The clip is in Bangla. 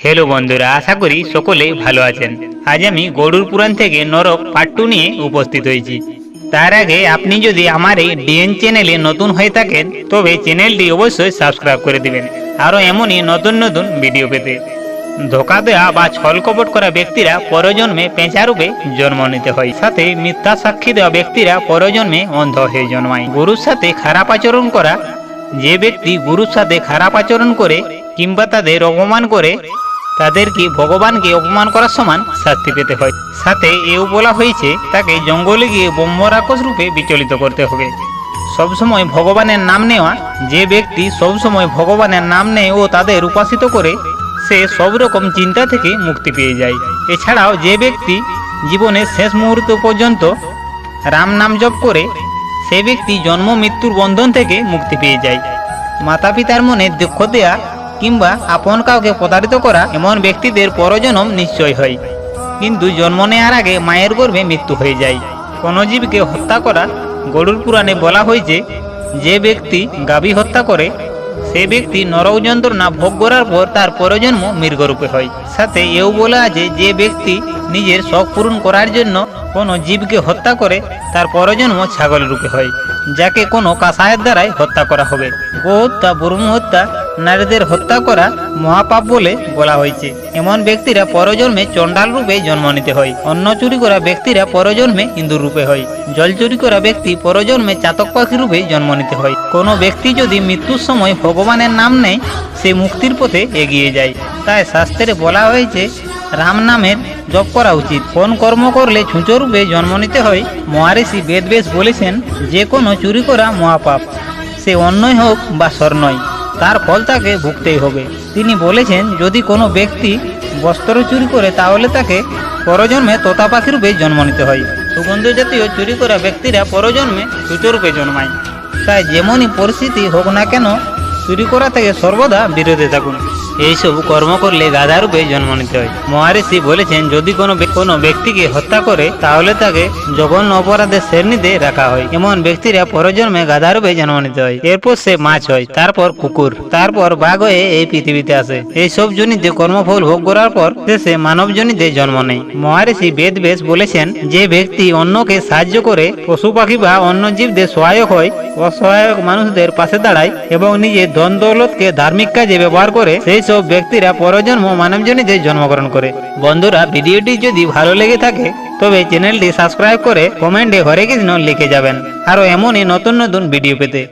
হ্যালো বন্ধুরা, আশা করি সকলে ভালো আছেন। আজ আমি গরুর পুরাণ থেকে নরক পার্ট টু নিয়ে উপস্থিত হয়েছি। তার আগে আপনি যদি আমার এই ডিএন চ্যানেলে নতুন হয়ে থাকেন, তবে চ্যানেলটি অবশ্যই সাবস্ক্রাইব করে দিবেন। আরও এমনই নতুন নতুন ভিডিও পেতে। ধোকা দেওয়া বা ছল কপট করা ব্যক্তিরা পরজন্মে পেঁচারূপে জন্ম নিতে হয়। সাথে মিথ্যা সাক্ষী দেওয়া ব্যক্তিরা পরজন্মে অন্ধ হয়ে জন্মায়। গরুর সাথে খারাপ আচরণ করা যে ব্যক্তি গুরুর সাথে খারাপ আচরণ করে কিংবা তাদের অপমান করে তাদেরকে ভগবানকে অপমান করার সমান শাস্তি পেতে হয়। সাথে এও বলা হয়েছে, তাকে জঙ্গলে গিয়ে ব্রহ্ম রাক্ষস রূপে বিচলিত করতে হবে। সবসময় ভগবানের নাম নেওয়া, যে ব্যক্তি সবসময় ভগবানের নাম নেয় ও তাদের উপাসিত করে, সে সব রকম চিন্তা থেকে মুক্তি পেয়ে যায়। এছাড়াও যে ব্যক্তি জীবনের শেষ মুহূর্ত পর্যন্ত রাম নাম জপ করে, সে ব্যক্তি জন্ম মৃত্যুর বন্ধন থেকে মুক্তি পেয়ে যায়। মাতা পিতার মনে দুঃখ দেয়া কিংবা আপন কাউকে প্রতারিত করা এমন ব্যক্তিদের পরজন্ম নিশ্চয় হয়। কিন্তু জন্ম নেওয়ার আগে মায়ের গর্ভে মৃত্যু হয়ে যায়। কোনো জীবকে হত্যা করা গরুর পুরাণে বলা হয়েছে যে ব্যক্তি গাভী হত্যা করে, সে ব্যক্তি নরক যন্ত্রণা ভোগ করার পর তার পরজন্ম মৃগরূপে হয়। সাথে এও বলা আছে, যে ব্যক্তি নিজের শখ পূরণ করার জন্য কোনো জীবকে হত্যা করে, তার পরজন্ম ছাগল রূপে হয়, যাকে কোনো কাসায়ের দ্বারাই হত্যা করা হবে। গোহত্যা ব্রহ্ম হত্যা নারীদের হত্যা করা মহাপাপ বলে বলা হয়েছে। এমন ব্যক্তিরা পরজন্মে চণ্ডাল রূপে জন্ম নিতে হয়। অন্ন চুরি করা ব্যক্তিরা পরজন্মে ইন্দুর রূপে হয়। জল চুরি করা ব্যক্তি পরজন্মে চাতক পাখি রূপে জন্ম নিতে হয়। কোনো ব্যক্তি যদি মৃত্যুর সময় ভগবানের নাম নেয়, সে মুক্তির পথে এগিয়ে যায়। তাই শাস্ত্রে বলা হয়েছে, রাম নামের জপ করা উচিত। কোন কর্ম করলে ছুঁচো রূপে জন্ম নিতে হয় মহারিষি বেদবেশ বলেছেন, যে কোনো চুরি করা মহাপাপ। সে অন্যই হোক বা স্বর্ণই। তার ফল তাকে ভুগতেই হবে। তিনি বলেছেন, যদি কোনো ব্যক্তি বস্ত্র চুরি করে, তাহলে তাকে পরজন্মে তোতা পাখি রূপে জন্ম নিতে হয়। সুগন্ধ জাতীয় চুরি করা ব্যক্তিরা পরজন্মে সুচরূপে জন্মায়। তাই যেমনই পরিস্থিতি হোক না কেন, চুরি করা থেকে সর্বদা বিরোধে থাকুন। এইসব কর্ম করলে গাধা রূপে জন্ম নিতে হয়। মহারিষি বলেছেন, যদি কোনো কোনো ব্যক্তিকে হত্যা করে, তাহলে তাকে জঘন্য অপরাধের শ্রেণীতে রাখা হয়। এমন ব্যক্তিরা পরজন্মে গাধা রূপে জন্ম নিতে হয়। এরপর সে মাছ হয়, তারপর কুকুর, তারপর বাঘ হয়ে এই পৃথিবীতে আসে। এইসব জনিতে কর্মফল ভোগ করার পর শেষে মানব জনিতে জন্ম নেয়। মহারিষি বেদ বেশ বলেছেন, যে ব্যক্তি অন্যকে সাহায্য করে, পশু পাখি বা অন্য জীবদের সহায়ক হয় অসহায়ক মানুষদের পাশে দাঁড়ায় এবং নিজের ধন দৌলতকে ধার্মিক কাজে ব্যবহার করে সেই সব ব্যক্তিরা পরজন্ম মানবজনীতে জন্মগ্রহণ করে। বন্ধুরা, ভিডিওটি যদি ভালো লেগে থাকে, তবে চ্যানেলটি সাবস্ক্রাইব করে কমেন্টে হরে কৃষ্ণ লিখে যাবেন। আরও এমনই নতুন নতুন ভিডিও পেতে।